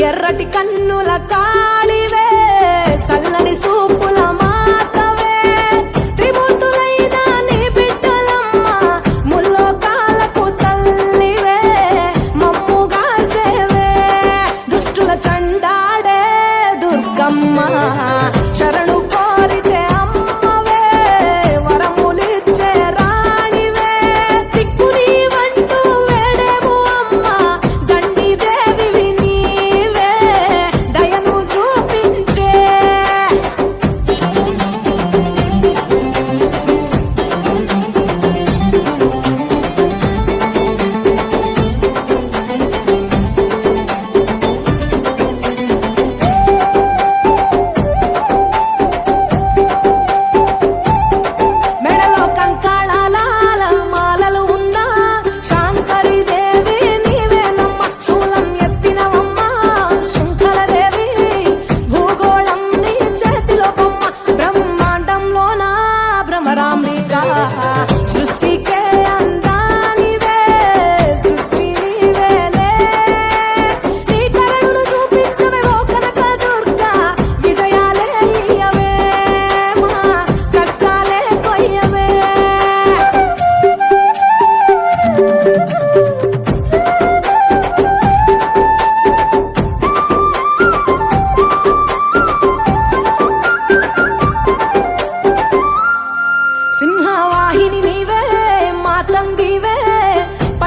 ఎర్రటి కన్నుల కాళివే సల్లని సూపుల